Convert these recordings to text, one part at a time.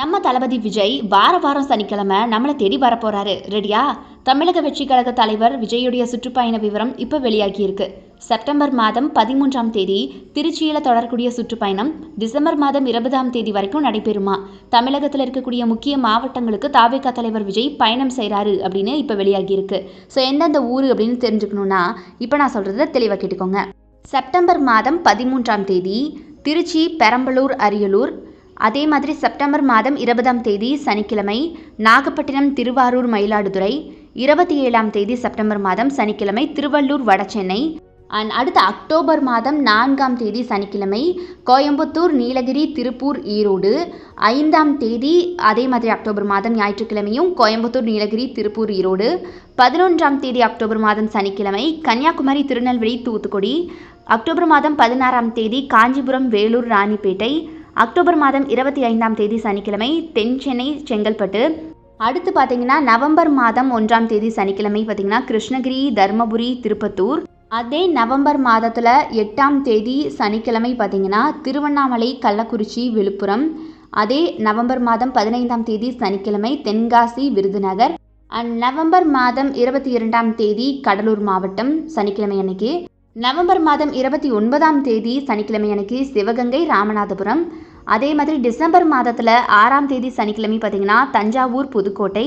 நம்ம தளபதி விஜய் வார வாரம் சனிக்கிழமை நம்மளை தேடி வரப்போறாரு. ரெடியா தமிழக வெற்றி கழக தலைவர் விஜயுடைய சுற்றுப்பயண விவரம் இப்போ வெளியாகியிருக்கு. செப்டம்பர் மாதம் பதிமூன்றாம் தேதி திருச்சியில் தொடரக்கூடிய சுற்றுப்பயணம் டிசம்பர் மாதம் இருபதாம் தேதி வரைக்கும் நடைபெறுமா? தமிழகத்தில் இருக்கக்கூடிய முக்கிய மாவட்டங்களுக்கு தாவேகா தலைவர் விஜய் பயணம் செய்கிறாரு அப்படின்னு இப்போ வெளியாகியிருக்கு. ஸோ எந்தெந்த ஊர் அப்படின்னு தெரிஞ்சுக்கணுன்னா இப்போ நான் சொல்கிறத தெளிவாக கேட்டுக்கோங்க. செப்டம்பர் மாதம் பதிமூன்றாம் தேதி திருச்சி பெரம்பலூர் அரியலூர் அதே மாதிரி செப்டம்பர் மாதம் இருபதாம் தேதி சனிக்கிழமை நாகப்பட்டினம் திருவாரூர் மயிலாடுதுறை இருபத்தி ஏழாம் தேதி செப்டம்பர் மாதம் சனிக்கிழமை திருவள்ளூர் வடசென்னை அண்ட் அடுத்த அக்டோபர் மாதம் நான்காம் தேதி சனிக்கிழமை கோயம்புத்தூர் நீலகிரி திருப்பூர் ஈரோடு. ஐந்தாம் தேதி அதே மாதிரி அக்டோபர் மாதம் ஞாயிற்றுக்கிழமையும் கோயம்புத்தூர் நீலகிரி திருப்பூர் ஈரோடு. பதினொன்றாம் தேதி அக்டோபர் மாதம் சனிக்கிழமை கன்னியாகுமரி திருநெல்வேலி தூத்துக்குடி. அக்டோபர் மாதம் பதினாறாம் தேதி காஞ்சிபுரம் வேலூர் ராணிப்பேட்டை. அக்டோபர் மாதம் இருபத்தி ஐந்தாம் தேதி சனிக்கிழமை தென் சென்னை செங்கல்பட்டு. அடுத்து பார்த்தீங்கன்னா நவம்பர் மாதம் ஒன்றாம் தேதி சனிக்கிழமை பார்த்தீங்கன்னா கிருஷ்ணகிரி தருமபுரி திருப்பத்தூர். அதே நவம்பர் மாதத்தில் எட்டாம் தேதி சனிக்கிழமை பார்த்தீங்கன்னா திருவண்ணாமலை கள்ளக்குறிச்சி விழுப்புரம். அதே நவம்பர் மாதம் பதினைந்தாம் தேதி சனிக்கிழமை தென்காசி விருதுநகர். அண்ட் நவம்பர் மாதம் இருபத்தி இரண்டாம் தேதி கடலூர் மாவட்டம் சனிக்கிழமை அன்னைக்கு. நவம்பர் மாதம் இருபத்தி ஒன்பதாம் தேதி சனிக்கிழமை அன்னைக்கு சிவகங்கை ராமநாதபுரம். அதே மாதிரி டிசம்பர் மாதத்தில் ஆறாம் தேதி சனிக்கிழமை பார்த்தீங்கன்னா தஞ்சாவூர் புதுக்கோட்டை.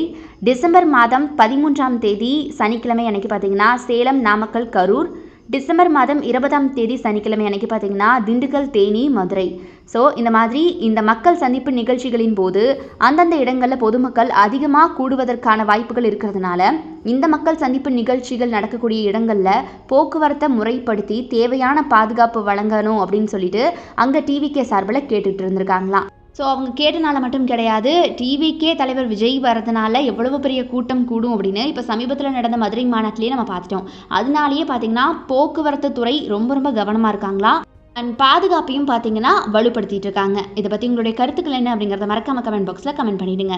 டிசம்பர் மாதம் பதிமூன்றாம் தேதி சனிக்கிழமை அன்னைக்கு பார்த்தீங்கன்னா சேலம் நாமக்கல் கரூர். டிசம்பர் மாதம் இருபதாம் தேதி சனிக்கிழமை அன்னைக்கு பார்த்தீங்கன்னா திண்டுக்கல் தேனி மதுரை. ஸோ இந்த மாதிரி இந்த மக்கள் சந்திப்பு நிகழ்ச்சிகளின் போது அந்தந்த இடங்களில் பொதுமக்கள் அதிகமாக கூடுவதற்கான வாய்ப்புகள் இருக்கிறதுனால இந்த மக்கள் சந்திப்பு நிகழ்ச்சிகள் நடக்கக்கூடிய இடங்களில் போக்குவரத்தை முறைப்படுத்தி தேவையான பாதுகாப்பு வழங்கணும் அப்படின்னு சொல்லிட்டு அங்கே டிவிகே சார்பில் கேட்டுட்டு இருந்திருக்காங்களாம். ஸோ அவங்க கேட்டனால மட்டும் கிடையாது. டிவிக்கே தலைவர் விஜய் வரதுனால எவ்வளவு பெரிய கூட்டம் கூடும் அப்படின்னு இப்போ சமீபத்தில் நடந்த மதுரை மாநாட்டிலேயே நம்ம பார்த்துட்டோம். அதனாலேயே பார்த்தீங்கன்னா போக்குவரத்து துறை ரொம்ப ரொம்ப கவனமாக இருக்காங்களா? அண்ட் பாதுகாப்பையும் பார்த்தீங்கன்னா வலுப்படுத்திட்டு இருக்காங்க. இதை பற்றி உங்களுடைய கருத்துக்கள் என்ன அப்படிங்கிறத மறக்காம கமெண்ட் பாக்ஸில் கமெண்ட் பண்ணிவிடுங்க